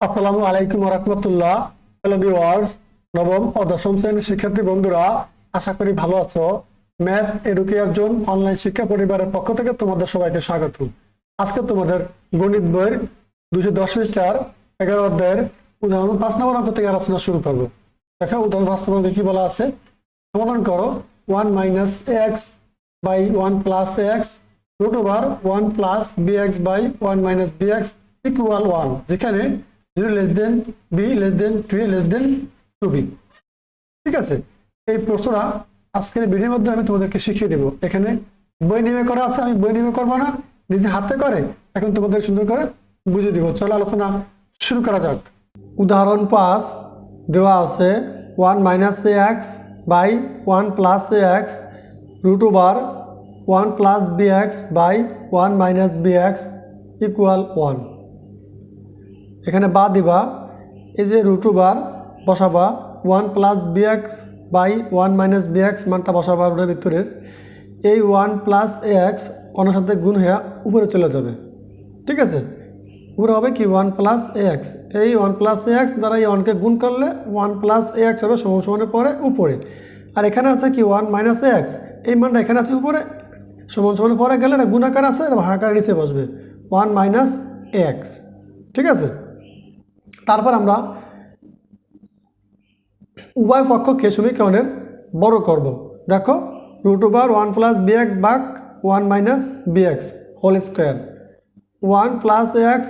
আসসালামু আলাইকুম রহমতুল্লাহ। Hello viewers, নবম ও দশম শ্রেণির শিক্ষার্থী বন্ধুরা, আশা করি ভালো আছো। ম্যাথ এডুকেয়ার জোন অনলাইন শিক্ষা পরিবারের পক্ষ থেকে তোমাদের সবাইকে স্বাগত। আজকে তোমাদের গণিত বইয়ের দুশো দশ পৃষ্ঠার এগারো অধ্যায়ের উদাহরণ পাঁচ নম্বর অঙ্ক থেকে আলোচনা শুরু করব। দেখো, উদাহরণ পাঁচ নম্বর কি বলা আছে? সমাধান করো one minus x by one plus x root over one plus b x by one minus b x equal one যেখানে zero less than b less than two less than two b. ঠিক আছে? এই প্রশ্নটা আজকের ভিডিওর মধ্যে আমি তোমাদেরকে শিখিয়ে দেবো। এখানে বই নিয়ে করা আছে, আমি বই নিয়ে করব না। নিজে হাতে করে এখন তোমাদের সুন্দর করে বুঝিয়ে দিব। চলো আলোচনা শুরু করা যাক। উদাহরণ পাঁচ দেওয়া আছে, one minus a x by one plus a x root over one plus b x by one minus b x equal one. এখানে বা দিবা, এই যে রুটু বার বসাবা one plus b x by one minus b x মানটা বসাবা রুটের ভিতরের। এই ওয়ান প্লাস এক্স অন্য সাথে গুণ হয়ে উপরে চলে যাবে। ঠিক আছে? উপরে হবে কি? ওয়ান প্লাস এক্স এই ওয়ান প্লাস এক্স দ্বারা এই ওয়ানকে গুণ করলে ওয়ান প্লাস এক্স হবে সমান সমানের পরে উপরে। আর এখানে আছে কি? ওয়ান মাইনাস এক্স এই মানটা এখানে আছে উপরে, সমান সমানের পরে গেলে এটা গুণাকার আছে আর ভাগাকার নিচে বসবে। ওয়ান মাইনাস এক্স ঠিক আছে? তারপর আমরা উভয় পক্ষকে সমীকরণের বড় করব। দেখো root over one plus b x বাক one minus b x whole square one plus x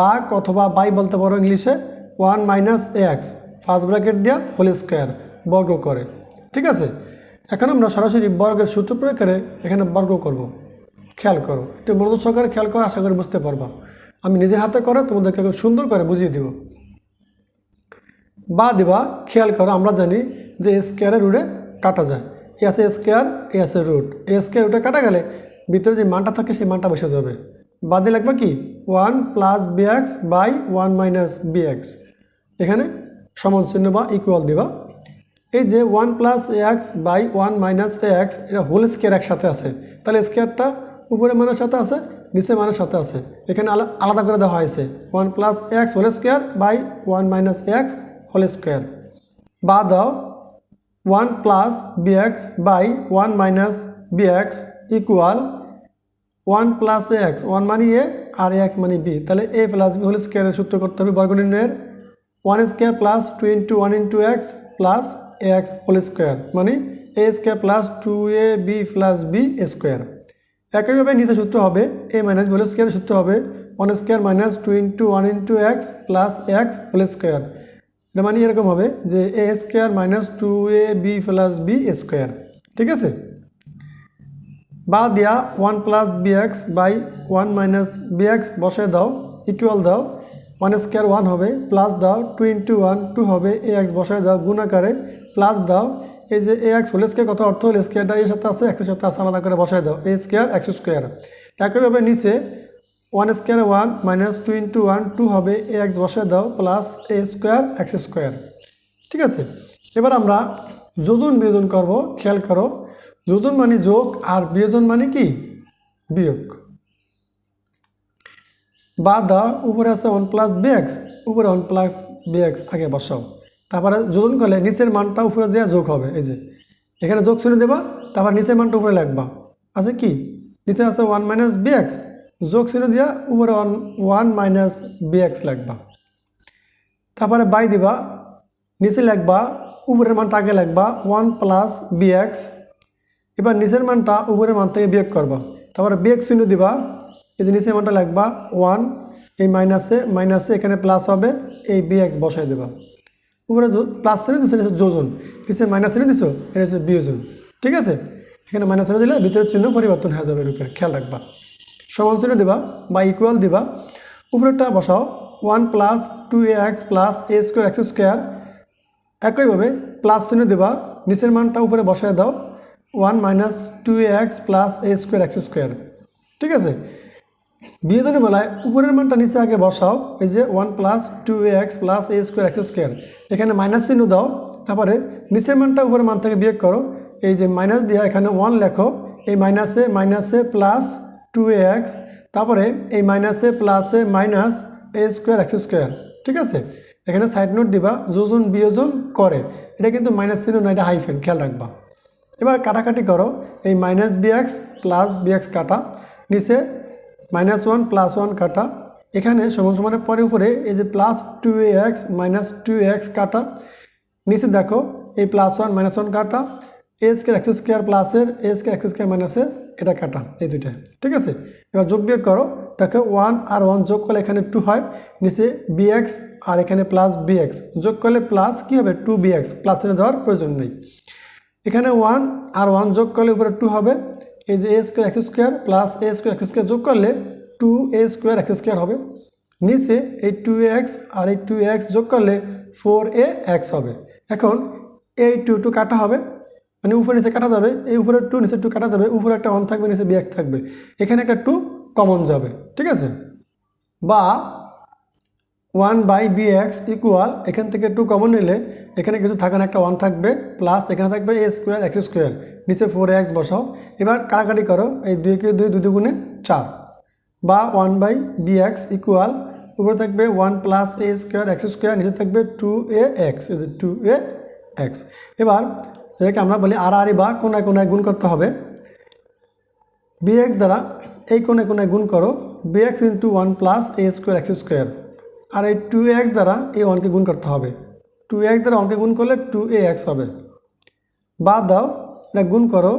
বাক অথবা বাই বলতে পারো ইংলিশে one minus x first bracket দিয়া হোল স্কোয়ার বর্গ করে। ঠিক আছে? এখন আমরা সরাসরি বর্গের সূত্র প্রয়োগ করে এখানে বর্গ করব। খেয়াল করো, একটু মনোযোগ সহকারে খেয়াল করো আশা করি বুঝতে পারবা। আমি নিজের হাতে করে তোমাদেরকে সুন্দর করে বুঝিয়ে দিব। বা দিবা, খেয়াল করো, আমরা জানি যে স্কোয়ারের রুটে কাটা যায়। এ আছে স্কোয়ার এ আছে রুট এ স্কোয়ার রুটে কাটা গেলে ভিতরে যে মানটা থাকে সেই মানটা বসে যাবে। বাদে লাগবে কি? One plus b x by one minus b x এখানে সমান চিহ্ন বা ইকুয়াল দিবা। এই যে one plus x by one minus x এটা হোল স্কোয়ার একসাথে আছে। তাহলে স্কোয়ারটা উপরে মানের সাথে আছে, নিচে মানের সাথে আছে। এখানে আলা- আলাদা করে দেওয়া হয়েছে। One plus x whole square by one minus x whole square. বা দাও, one plus b x by one minus b x equal one plus x. One money a আর এক্স মানি বি। তাহলে এ প্লাস বি হোল স্কোয়ারের সূত্র করতে হবে বর্গ নির্ণয়ের one square plus two into one into x plus x whole square. মানে a square plus two a b plus b square. একইভাবে নিচে সূত্র হবে এ মাইনাস হোল স্কোয়ারের সূত্র হবে one square minus two into one into x plus x whole square. এটা মানে এরকম হবে যে a square minus two a b plus b square ঠিক আছে? বা দিয়া one plus b x by one minus b x বসে দাও ইকুয়াল দাও ওয়ান স্কোয়ার ওয়ান হবে প্লাস দাও টু ইন্টু ওয়ান টু হবে এ এক্স বসায় দাও, গুণ আকারে প্লাস দাও, এই যে এ এক্স হোল স্কোয়ার কত অর্থ? হল স্কোয়ারটা এর সাথে আছে এক্সের সাথে আছে, আলাদা করে বসায় দাও এ স্কোয়ার এক্স স্কোয়ার একইভাবে নিচে one square one minus two into one two হবে এ এক্স বসায় দাও plus a square x square ঠিক আছে? এবার আমরা যোজন বিয়োজন করব, খেয়াল করো। যোজন মানে যোগ আর বিয়োজন মানে কি? বিয়োগ। বা দা উপরে আছে ওয়ান প্লাস বিএক্স উপরে ওয়ান প্লাস বিএক্স আগে বসাও। তারপরে যোজন করলে নিচের মানটা উপরে যে যোগ হবে, এই যে। এখানে যোগ শুনে দেবা, তারপর নিচের মানটা উপরে লাগবা। আছে কি? নিচে আছে ওয়ান মাইনাস বিএক্স যোগ শুনে দিয়া উপরে ওয়ান ওয়ান মাইনাস বিএক্স লাগবা। তারপরে বাই দিবা, নিচে লিখবা উপরের মানটা আগে লিখবা ওয়ান প্লাস বিএক্স এবার নিচের মানটা উপরের মান থেকে বিয়োগ করবা। তারপরে বিয়োগ চিহ্ন দিবা, এই যে নিচের মানটা লিখবা ওয়ান এই মাইনাসে মাইনাসে এখানে প্লাস হবে, এই বিএক্স বসাই দেবা। উপরে প্লাস চিহ্ন দিচ্ছ নিচে যোজন। নিচে মাইনাস চিহ্ন দিচ্ছ এটা হচ্ছে বিয়োজন। ঠিক আছে? এখানে মাইনাস চিহ্ন দিলে ভিতরের চিহ্ন পরিবর্তন হয়ে যাবে এরকম খেয়াল রাখবা। সমান দিবা বা ইকুয়াল দিবা। উপরেরটা বসাও। One plus two a x plus a square x square একইভাবে প্লাস চিহ্ন দেবা। নিচের মানটা উপরে বসায় দাও। One minus two x plus a square x square ঠিক আছে? বিয়োজনের বেলায় উপরের মানটা নিচে আগে বসাও। এই যে one plus two x plus a square x square এখানে মাইনাস চিহ্ন দাও। তারপরে নিচের মানটা উপরের মান থেকে বিয়োগ করো। এই যে মাইনাস দিয়া এখানে ওয়ান লেখো। এই মাইনাসে মাইনাসে প্লাস টু এক্স তারপরে এই মাইনাসে প্লাসে minus a square x square ঠিক আছে? এখানে সাইড নোট দিবা, যোজন বিয়োজন করে। এটা কিন্তু মাইনাস চিহ্ন না এটা হাইফেন খেয়াল রাখবা। এবার কাটাকাটি করো, এই মাইনাস বিএক্স প্লাস বিএক্স কাটা, নিচে মাইনাস ওয়ান প্লাস ওয়ান কাটা। এখানে সমান সমানের পরে উপরে এই যে plus two x minus two x কাটা। নিচে দেখো, এই প্লাস ওয়ান মাইনাস ওয়ান কাটা। এ স্কোয়ার এক্স স্কোয়ার প্লাসের এ স্কোয়ার এক্স স্কোয়ার মাইনাসের এটা কাটা, এই দুইটা, ঠিক আছে? এবার যোগ বিয়োগ করো, দেখো ওয়ান আর ওয়ান যোগ করলে এখানে টু হয়, নিচে বিএক্স আর এখানে প্লাস বিএক্স যোগ করলে প্লাস কী হবে? টু বিএক্স প্লাস দেওয়ার প্রয়োজন নেই। এখানে ওয়ান আর ওয়ান যোগ করলে উপরে টু হবে, এই যে a square x square plus a square x square যোগ করলে two a square x square হবে। নিচে এই টু এক্স আর এই টু এক্স যোগ করলে ফোর এ এক্স হবে। এখন এই টু টু কাটা হবে মানে উপরে নিচে কাটা যাবে, এই উপরে টু নিচে টু কাটা যাবে, উপরে একটা ওয়ান থাকবে, নিচে বিএক্স থাকবে। এখানে একটা টু কমন যাবে, ঠিক আছে? বা one by b x equal এখান থেকে টু কমন নিলে এখানে কিছু থাকে না, একটা ওয়ান থাকবে প্লাস এখানে থাকবে এ স্কোয়ার এক্স স্কোয়ার নিচে ফোর এক্স বসাও। এবার কাটাকাটি করো, এই দুই কে দুই দুই দুগুণে চার। বা one by b x equal উপরে থাকবে one plus a square x square নিচে থাকবে two a x two a x এবার যেটাকে আমরা বলি আর আড়াআড়ি বা কোনায় কোনায় গুণ করতে হবে। বি এক্স দ্বারা এই কোণে কোণায় গুণ করো b x into one plus a square x square আর এই টু এক্স দ্বারা এই ওয়ানকে গুণ করতে হবে। টু এক্স দ্বারা ওয়ানকে গুণ করলে টু এ এক্স হবে। বাদ দাও, এটা গুণ করো,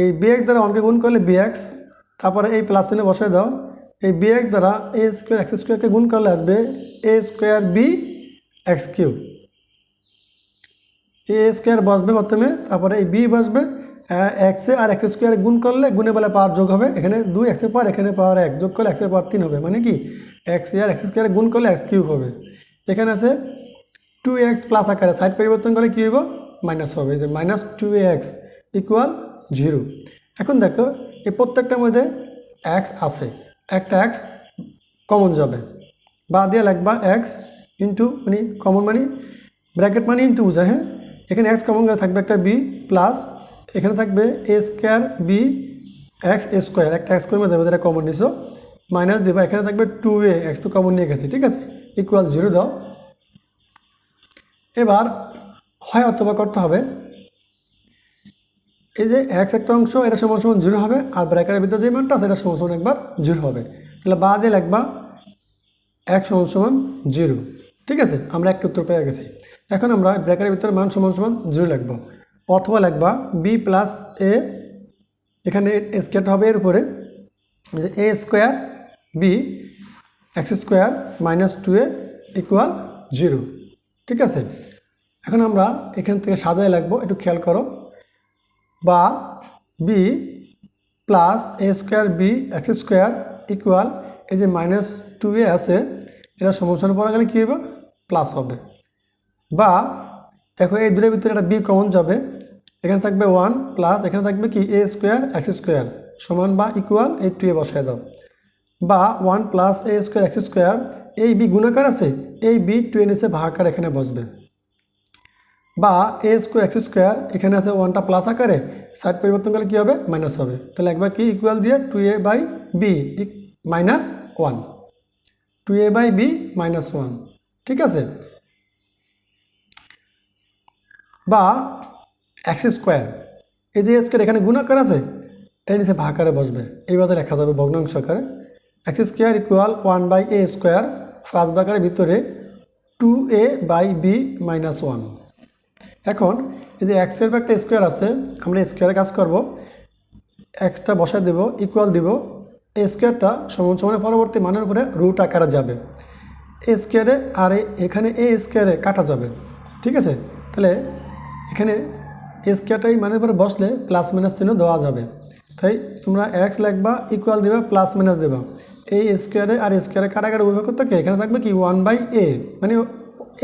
এই বি এক্স দ্বারা ওয়ানকে গুণ করলে বি এক্স তারপরে এই প্লাস চিহ্ন বসায় দাও, এই বি এক্স দ্বারা এ স্কোয়ার এক্স স্কোয়ারকে গুণ করলে আসবে a square b x cube a square বসবে প্রথমে, তারপরে এই বি বসবে এক্সে আর এক্স স্কোয়ারে গুণ করলে গুণে বলে পাওয়ার যোগ হবে, এখানে দুই এক্সের পাওয়ার এখানে পাওয়ার এক, যোগ করলে এক্সের পাওয়ার তিন হবে মানে কি? এক্স আর এক্স স্কোয়ারে গুণ করলে এক্স কিউব হবে। এখানে আছে টু এক্স প্লাস আকারে সাইড পরিবর্তন করলে কী হইব? মাইনাস হবে যে minus two x equal zero. এখন দেখো, এই প্রত্যেকটার মধ্যে এক্স আছে, একটা এক্স কমন যাবে। বা দিয়ে লাগবা এক্স ইন্টু মানে কমন মানে ব্র্যাকেট মানে ইন্টু বোঝায় হ্যাঁ? এখানে এক্স কমন করে থাকবে একটা বি প্লাস এখানে থাকবে a square b x square একটা এক্স করে যাবে যেটা কমন নিছো মাইনাস দেবা, এখানে থাকবে টু এ এক্স তো কমন নিয়ে গেছি, ঠিক আছে? ইকুয়াল জিরো দাও। এবার হয় অথবা করতে হবে, এই যে এক্স একটা অংশ, এটা সমান সমান জিরো হবে, আর ব্র্যাকেটের ভিতরে যে মানটা আছে, এটা সমান সমান একবার জিরো হবে। তাহলে বা দিয়ে লিখবা এক সমান সমান জিরো ঠিক আছে? আমরা একটা উত্তর পেয়ে গেছি। এখন আমরা ব্র্যাকেটের ভিতরে মান সমান সমান জিরো লিখব। অথবা লিখবা বি প্লাস এ এখানে স্কেট হবে এর উপরে। A square b x square minus two a equal zero ঠিক আছে? এখন আমরা এখান থেকে সাজায় লাগবো একটু খেয়াল করো। বা b plus a square b x square equal এই যে মাইনাস টু এ আছে এটা সমস্যার পড়া গেলে কী হবে প্লাস হবে। বা দেখো এই দুটোর ভিতরে একটা বি কমন যাবে। এখানে থাকবে ওয়ান প্লাস এখানে থাকবে কি? এ স্কোয়ার এক্স স্কোয়ার সমান বা ইকুয়াল এই টু এ বসায় দাও। বা one plus a square x square এই বি গুণাকার আছে, এই বি টু এন এসে ভাগাকার এখানে বসবে। বা এ স্কোয়ার এক্স স্কোয়ার এখানে আছে ওয়ানটা প্লাস আকারে সাইড পরিবর্তন করলে কী হবে? মাইনাস হবে। তাহলে একবার কি ইকুয়াল দিয়ে two a by b minus one two a by b minus one ঠিক আছে? বা এক্স স্কোয়ার। এই যে স্কোয়ার এখানে গুণাকার আছে এর নিচে ভাগাকারে বসবে। এইভাবে লেখা যাবে ভগ্নাংশ আকারে। X square equal one by a square first ভাগারের ভিতরে two a by b minus one. এখন এই যে এক্সের একটা স্কোয়ার আছে, আমরা স্কোয়ারে কাজ করব। এক্সটা বসায় দেব, ইকুয়াল দিব। এই স্কোয়ারটা সমান সমানের পরবর্তী মানের উপরে রুট আকারে যাবে। এ স্কোয়ারে আর এ- এখানে এ স্কোয়ারে কাটা যাবে। ঠিক আছে? তাহলে এখানে এ স্কোয়ারটা এই মানের উপরে বসলে প্লাস মাইনাস চিহ্ন দেওয়া যাবে। তাই তোমরা এক্স লিখবা ইকুয়াল দেবা প্লাস মাইনাস দেবা। এই স্কোয়ারে আর স্কোয়ারে উভয় করতে কি এখানে থাকবে কি? ওয়ান বাই এ মানে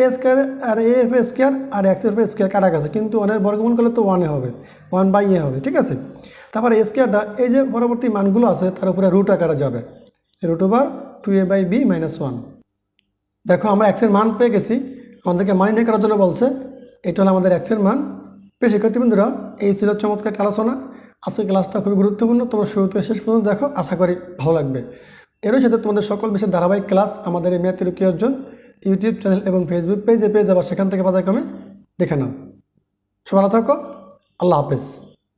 এ স্কোয়ার আর এ এর স্কোয়ার আর এক্সের স্কোয়ার কাটা গেছে কিন্তু ওয়ানের বর্গমূল করলে তো ওয়ানে হবে। ওয়ান বাই এ হবে, ঠিক আছে? তারপরে স্কোয়ারটা এই যে পরবর্তী মানগুলো আছে, তার উপরে রুট আকারে যাবে। Root over two a by b minus one দেখো, আমরা এক্সের মান পেয়ে গেছি। আমাদেরকে মান নির্ণয় করার জন্য বলছে। এটা হলো আমাদের এক্সের মান। প্রিয় শিক্ষার্থীবৃন্দরা, এই ছিল চমৎকার একটা আলোচনা। আজকের ক্লাসটা খুবই গুরুত্বপূর্ণ। তোমরা শুরু থেকে শেষ পর্যন্ত দেখো, আশা করি ভালো লাগবে। এরই সাথে তোমাদের সকল বিষয়ে ধারাবাহিক ক্লাস আমাদের এই মেয়াদ তিরুকি অর্জন ইউটিউব চ্যানেল এবং ফেসবুক পেজে পেয়ে যাবা। সেখান থেকে বাজার কমে দেখে নাও। সবাই থাকো। আল্লাহ হাফেজ।